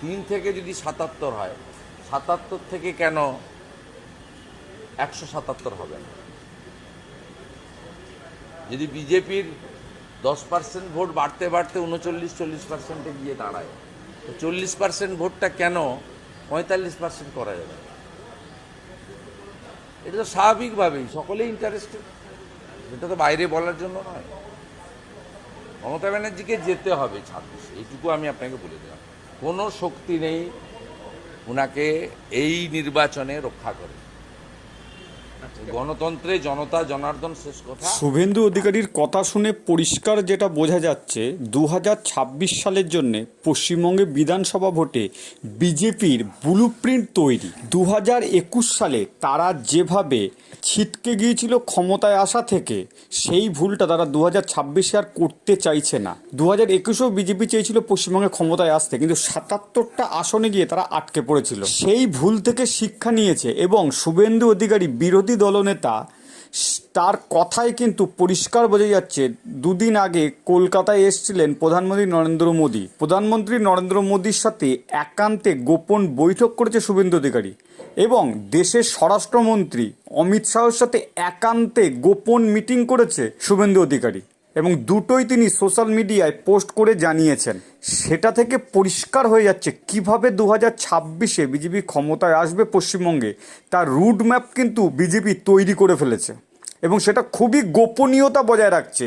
তিন থেকে যদি সাতাত্তর হয়, সাতাত্তর থেকে কেন একশো সাতাত্তর হবে না? যদি বিজেপির দশ পার্সেন্ট ভোট বাড়তে বাড়তে উনচল্লিশ, চল্লিশ পার্সেন্টে গিয়ে দাঁড়ায়, তো চল্লিশ পার্সেন্ট ভোটটা কেন পঁয়তাল্লিশ পার্সেন্ট করা যাবে? এটা তো স্বাভাবিকভাবেই, সকলেই ইন্টারেস্টেড এটা তো বাইরে বলার জন্য নয়। মমতা ব্যানার্জিকে যেতে হবে ছাব্বিশ, এইটুকু আমি আপনাকে বলে দিলাম। কোনো শক্তি নেই ওনাকে এই নির্বাচনে রক্ষা করে। গণতন্ত্রে জনতা, জনার্দন শেষ কথা। শুভেন্দু অধিকারীর কথা শুনে পরিষ্কার যেটা বোঝা যাচ্ছে দু হাজার ছাব্বিশ সালের জন্য পশ্চিমবঙ্গে বিধানসভা ভোটে বিজেপির ব্লু প্রিন্ট তৈরি। দু হাজার একুশ সালে তারা যেভাবে ছিটকে গিয়েছিল ক্ষমতায় আসা থেকে, সেই ভুলটা তারা দু হাজার আর করতে চাইছে না। দু হাজার একুশেও বিজেপি চেয়েছিল পশ্চিমবঙ্গে ক্ষমতায় আসতে, কিন্তু সাতাত্তরটা আসনে গিয়ে তারা আটকে পড়েছিল। সেই ভুল থেকে শিক্ষা নিয়েছে এবং শুভেন্দু অধিকারী বিরোধী দলনেতা তার কথায় কিন্তু পরিষ্কার বোঝা যাচ্ছে। দুদিন আগে কলকাতায় এসছিলেন প্রধানমন্ত্রী নরেন্দ্র মোদী। প্রধানমন্ত্রী নরেন্দ্র মোদীর সাথে একান্তে গোপন বৈঠক করেছে শুভেন্দু অধিকারী এবং দেশের স্বরাষ্ট্রমন্ত্রী অমিত শাহর সাথে একান্তে গোপন মিটিং করেছে শুভেন্দু অধিকারী। এবং দুটোই তিনি সোশ্যাল মিডিয়ায় পোস্ট করে জানিয়েছেন। সেটা থেকে পরিষ্কার হয়ে যাচ্ছে কীভাবে দু হাজার ছাব্বিশে বিজেপি ক্ষমতায় আসবে পশ্চিমবঙ্গে। তার রুট ম্যাপ কিন্তু বিজেপি তৈরি করে ফেলেছে এবং সেটা খুবই গোপনীয়তা বজায় রাখছে।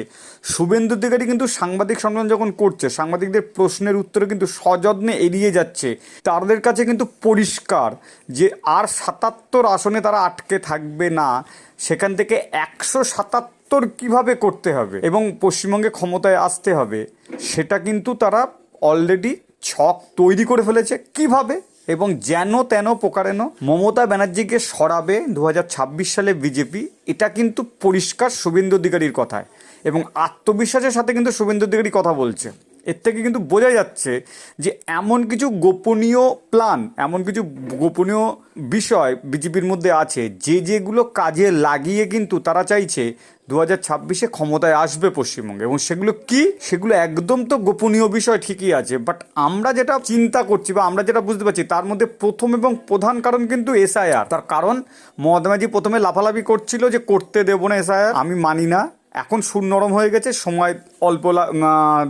শুভেন্দু অধিকারী কিন্তু সাংবাদিক সম্মেলন যখন করছে, সাংবাদিকদের প্রশ্নের উত্তরে কিন্তু সযত্নে এড়িয়ে যাচ্ছে। তাদের কাছে কিন্তু পরিষ্কার যে আর সাতাত্তর আসনে তারা আটকে থাকবে না, সেখান থেকে একশো সাতাত্তর কীভাবে করতে হবে এবং পশ্চিমবঙ্গে ক্ষমতায় আসতে হবে, সেটা কিন্তু তারা অলরেডি ছক তৈরি করে ফেলেছে। কীভাবে এবং যেন তেন প্রকারেন মমতা ব্যানার্জিকে সরাবে দু হাজার ছাব্বিশ সালে বিজেপি, এটা কিন্তু পরিষ্কার শুভেন্দু অধিকারীর কথায় এবং আত্মবিশ্বাসের সাথে কিন্তু শুভেন্দু অধিকারী কথা বলছে। এর থেকে কিন্তু বোঝা যাচ্ছে যে এমন কিছু গোপনীয় প্ল্যান এমন কিছু গোপনীয় বিষয় বিজেপির মধ্যে আছে, যে যেগুলো কাজে লাগিয়ে কিন্তু তারা চাইছে দু হাজার ছাব্বিশে ক্ষমতায় আসবে পশ্চিমবঙ্গে। এবং সেগুলো কি? সেগুলো একদম তো গোপনীয় বিষয় ঠিকই আছে বাট আমরা যেটা চিন্তা করছি বা আমরা যেটা বুঝতে পারছি, তার মধ্যে প্রথম এবং প্রধান কারণ কিন্তু এসআইআর। তার কারণ ব্যানার্জি প্রথমে লাফালাফি করছিল যে করতে দেবো না এসআইআর, আমি মানি না। এখন সুর নরম হয়ে গেছে, সময় অল্প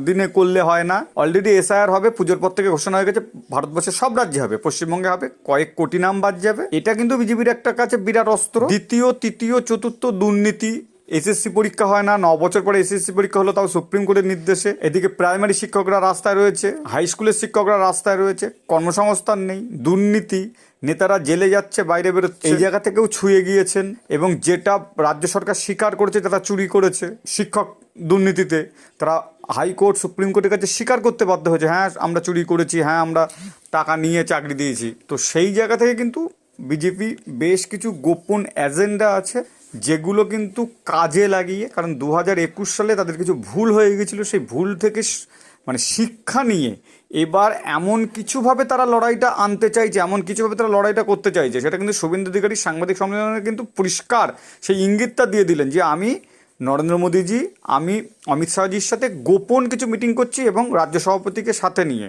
দিনে করলে হয় না। অলরেডি এসআইআর হবে, পুজোর পর থেকে ঘোষণা হয়ে গেছে, ভারতবর্ষের সব রাজ্যে হবে, পশ্চিমবঙ্গে হবে, কয়েক কোটি নাম বাদ যাবে। এটা কিন্তু বিজেপির একটা কাছে বিরাট অস্ত্র। দ্বিতীয়, তৃতীয়, চতুর্থ দুর্নীতি এসএসসি পরীক্ষা হয় না, ন বছর পরে এসএসসি পরীক্ষা হলো, তাও সুপ্রিম কোর্টের নির্দেশে। এদিকে প্রাইমারি শিক্ষকরা রাস্তায় রয়েছে, হাই স্কুলের শিক্ষকরা রাস্তায় রয়েছে, কর্মসংস্থান নেই, দুর্নীতি, নেতারা জেলে যাচ্ছে, বাইরে বেরোচ্ছে। এই জায়গা থেকেও ছুঁয়ে গিয়েছেন এবং যেটা রাজ্য সরকার স্বীকার করেছে, তারা চুরি করেছে শিক্ষক দুর্নীতিতে। তারা হাইকোর্ট সুপ্রিম কোর্টের কাছে স্বীকার করতে বাধ্য হয়েছে হ্যাঁ আমরা চুরি করেছি হ্যাঁ আমরা টাকা নিয়ে চাকরি দিয়েছি। তো সেই জায়গা থেকে কিন্তু বিজেপি বেশ কিছু গোপন এজেন্ডা আছে যেগুলো কিন্তু কাজে লাগিয়ে, কারণ দু হাজার একুশ সালে তাদের কিছু ভুল হয়ে গেছিল, সেই ভুল থেকে মানে শিক্ষা নিয়ে এবার এমন কিছুভাবে তারা লড়াইটা আনতে চাইছে, এমন কিছুভাবে তারা লড়াইটা করতে চাইছে, সেটা কিন্তু শুভেন্দু অধিকারী সাংবাদিক সম্মেলনে কিন্তু পরিষ্কার সেই ইঙ্গিতটা দিয়ে দিলেন যে, আমি নরেন্দ্র মোদীজি, আমি অমিত শাহজির সাথে গোপন কিছু মিটিং করছি এবং রাজ্য সভাপতিকে সাথে নিয়ে।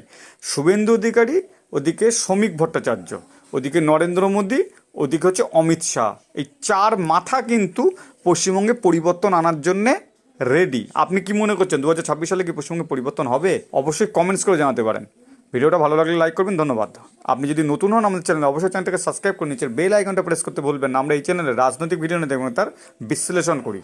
শুভেন্দু অধিকারী ওদিকে শ্রমিক ভট্টাচার্য ওদিকে নরেন্দ্র মোদী, ওদিকে হচ্ছে অমিত শাহ। এই চার মাথা কিন্তু পশ্চিমবঙ্গে পরিবর্তন আনার জন্যে রেডি আপনি কি মনে করছেন? দু হাজার ছাব্বিশ সালে কি পশ্চিমবঙ্গে পরিবর্তন হবে? অবশ্যই কমেন্টস করে জানাতে পারেন। ভিডিওটা ভালো লাগলে লাইক করবেন, ধন্যবাদ। আপনি যদি নতুন হন আমাদের চ্যানেলে অবশ্যই চ্যানেলটাকে সাবস্ক্রাইব করে নিচের বেল আইকনটা প্রেস করতে বলবেন না। আমরা এই চ্যানেলে রাজনৈতিক ভিডিও নিয়ে দেখবেন তার বিশ্লেষণ করি।